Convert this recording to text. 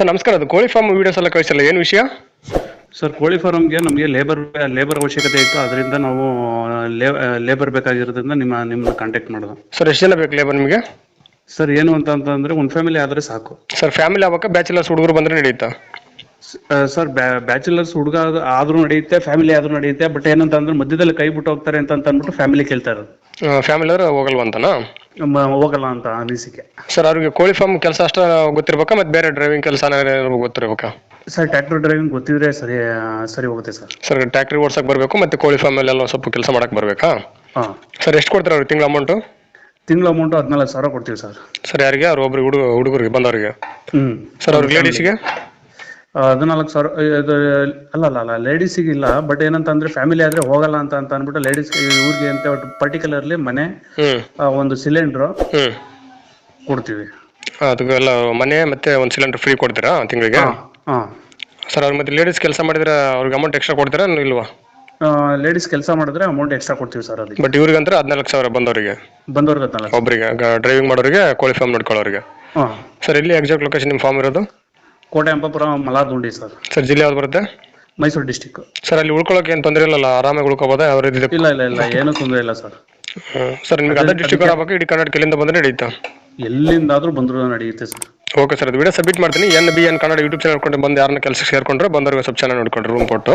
Sir ನಮಸ್ಕಾರ. ಅದು ಕೋಳಿ ಫಾರ್ಮ್ ವೀಡಿಯೋಸ್ ಎಲ್ಲ ಕಳಿಸಲ್ಲ. ಏನು ವಿಷಯ? ಸರ್ ಕೋಳಿ ಫಾರಮ್ಗೆ ನಮಗೆ ಲೇಬರ್ ಲೇಬರ್ ಅವಶ್ಯಕತೆ ಇತ್ತು. ಅದರಿಂದ ನಾವು ಲೇಬರ್ ಬೇಕಾಗಿರೋದ್ರಿಂದ ನಿಮ್ಮ ನಿಮ್ಮನ್ನ ಕಾಂಟ್ಯಾಕ್ಟ್ ಮಾಡೋದು ಸರ್ ಎಷ್ಟು ಜನ ಬೇಕು ಲೇಬರ್ ನಿಮಗೆ? ಸರ್ ಏನು ಅಂತ ಅಂತಂದ್ರೆ ಒಂದು ಫ್ಯಾಮಿಲಿ ಆದರೆ ಸಾಕು. ಸರ್ ಫ್ಯಾಮಿಲಿ ಆವಾಗ ಬ್ಯಾಚುಲರ್ಸ್ ಹುಡುಗರು ಬಂದರೆ ನಡೆಯುತ್ತಾ? ಸರ್ ಬ್ಯಾಚುಲರ್ಸ್ ಹುಡುಗ ಆದ್ರೂ ನಡೆಯುತ್ತೆ ಫ್ಯಾಮಿಲಿ ಆದ್ರೂ ನಡೆಯುತ್ತೆ. ಬಟ್ ಏನಂತ ಅಂದ್ರೆ ಮಧ್ಯದಲ್ಲಿ ಕೈ ಬಿಟ್ಟು ಹೋಗ್ತಾರೆ ಅಂತ ಅಂದ್ಬಿಟ್ಟು ಫ್ಯಾಮಿಲಿ ಕೇಳ್ತಾರೆ ಫ್ಯಾಮಿಲಿ ಅವ್ರು ಹೋಗಲ್ವಂತನಾ? ಹೋಗಲ್ಲ ಅಂತ ಅನಿಸಿಕೆ. ಸರ್ ಅವ್ರಿಗೆ ಕೋಳಿ ಫಾರ್ಮ್ ಕೆಲಸ ಅಷ್ಟೇ ಗೊತ್ತಿರ್ಬೇಕಾ ಮತ್ತೆ ಬೇರೆ ಡ್ರೈವಿಂಗ್ ಕೆಲಸ ಗೊತ್ತಿರ್ಬೇಕಾ? ಸರ್ ಟ್ರ್ಯಾಕ್ಟರ್ ಡ್ರೈವಿಂಗ್ ಗೊತ್ತಿದ್ರೆ ಸರಿ ಸರಿ ಹೋಗುತ್ತೆ ಸರ್ ಸರ್ ಟ್ರ್ಯಾಕ್ಟ್ರಿ ಓಡ್ಸಕ್ ಬರಬೇಕು ಮತ್ತೆ ಕೋಳಿ ಎಲ್ಲ ಸ್ವಲ್ಪ ಕೆಲಸ ಮಾಡಕ್ ಬರಬೇಕಾ? ಹಾಂ. ಸರ್ ಎಷ್ಟು ಕೊಡ್ತಾರೆ ಅವ್ರಿಗೆ ತಿಂಗಳ ಅಮೌಂಟು ತಿಂಗಳ ಅಮೌಂಟ್ ಹದಿನಾಲ್ಕು ಸಾವಿರ ಕೊಡ್ತೀವಿ ಸರ್ ಸರ್ ಯಾರಿಗೆ? ಅವ್ರು ಒಬ್ರಿಗೆ ಹುಡುಗ ಹುಡುಗರಿಗೆ ಬಂದವರಿಗೆ? ಹ್ಞೂ ಸರ್ ಅವ್ರಿಗೆ ಲೇಡೀಸಿಗೆ ಹದಿನಾಲ್ಕು ಸಾವಿರ ಇದು ಅಲ್ಲ ಅಲ್ಲ ಅಲ್ಲ ಲೇಡೀಸಿಗೆ ಇಲ್ಲ ಬಟ್ ಏನಂತ ಅಂದ್ರೆ ಫ್ಯಾಮಿಲಿ ಆದ್ರೆ ಹೋಗಲ್ಲ ಅಂತ ಅಂತ ಅಂದ್ಬಿಟ್ಟು ಲೇಡೀಸ್ ಇವ್ರಿಗೆ ಅಂತ ಪರ್ಟಿಕ್ಯುಲರ್ಲಿ ಮನೆ ಒಂದು ಸಿಲಿಂಡರ್ ಕೊಡ್ತೀವಿ. ಅದಕ್ಕೆಲ್ಲ ಮನೆ ಮತ್ತೆ ಒಂದು ಸಿಲಿಂಡರ್ ಫ್ರೀ ಕೊಡ್ತೀರಾ ತಿಂಗಳಿಗೆ? ಹಾಂ ಸರ್ ಅವ್ರ ಮತ್ತೆ ಲೇಡೀಸ್ ಕೆಲಸ ಮಾಡಿದ್ರೆ ಅವ್ರಿಗೆ ಅಮೌಂಟ್ ಎಕ್ಸ್ಟ್ರಾ ಕೊಡ್ತೀರಾ ಇಲ್ವಾ? ಲೇಡೀಸ್ ಕೆಲಸ ಮಾಡಿದ್ರೆ ಅಮೌಂಟ್ ಎಕ್ಸ್ಟ್ರಾ ಕೊಡ್ತೀವಿ ಸರ್ ಅದಕ್ಕೆ. ಬಟ್ ಇವ್ರಿಗಂದ್ರೆ ಹದಿನಾಲ್ಕು ಸಾವಿರ ಬಂದವರಿಗೆ. ಬಂದವ್ರಿಗೆ ಒಬ್ಬರಿಗೆ ಡ್ರೈವಿಂಗ್ ಮಾಡೋರಿಗೆ ಕೋಳಿ ಫಾರ್ಮ್ ನೋಡ್ಕೊಳ್ಳೋರಿಗೆ ಸರ್ ಇಲ್ಲಿ ಎಕ್ಸಾಕ್ಟ್ ಲೊಕೇಶನ್ ನಿಮ್ಮ ಫಾರ್ಮ್ ಇರೋದು? ಕೋಟೆ ಅಂಬಾಪುರ ಮಲಾದುಂಡಿ ಸರ್. ಸರ್ ಜಿಲ್ಲೆ ಯಾವ್ದು ಬರುತ್ತೆ? ಮೈಸೂರು ಡಿಸ್ಟಿಕ್ ಸರ್ ಅಲ್ಲಿ ಉಳ್ಕೊಳ್ಳೋಕೆ ಏನು ತೊಂದರೆ ಇಲ್ಲಲ್ಲ? ಆರಾಮಾಗಿ ಉಳ್ಕೋಬೋದಾ? ಯಾವ ರೀತಿ ಇದೆ? ಇಲ್ಲ ಇಲ್ಲ ಇಲ್ಲ. ಏನೂ ತೊಂದರೆ ಇಲ್ಲ ಸರ್. ಹ್ಮ್. ಸರ್ ನಿಮ್ಗೆ ಅದರ್ ಡಿಸ್ಟ್ರಿಕ್ಟ್ ಬರಬೇಕು ಇಡೀ ಕರ್ನಾಟಕ ಎಲ್ಲಿಂದ ಬಂದ್ರೆ ನಡೀತಾ? ಎಲ್ಲಿಂದಾದ್ರೂ ಬಂದರೂ ನಡೆಯುತ್ತೆ ಸರ್. ಓಕೆ ಸರ್ ಅದು ವಿಡಿಯೋ ಸಬ್ಮಿಟ್ ಮಾಡ್ತೀನಿ. N B N Kannada YouTube channel ನೋಡ್ಕೊಂಡು ಬಂದು ಯಾರನ್ನ ಕೆಲಸಕ್ಕೆ ಸೇರ್ಕೊಂಡ್ರೆ ಬಂದವ್ರಿಗೆ ಸ್ವಲ್ಪ ಚೆನ್ನಾಗಿ ನೋಡ್ಕೊಂಡ್ರೆ ರೂಮ್ ಕೊಟ್ಟು.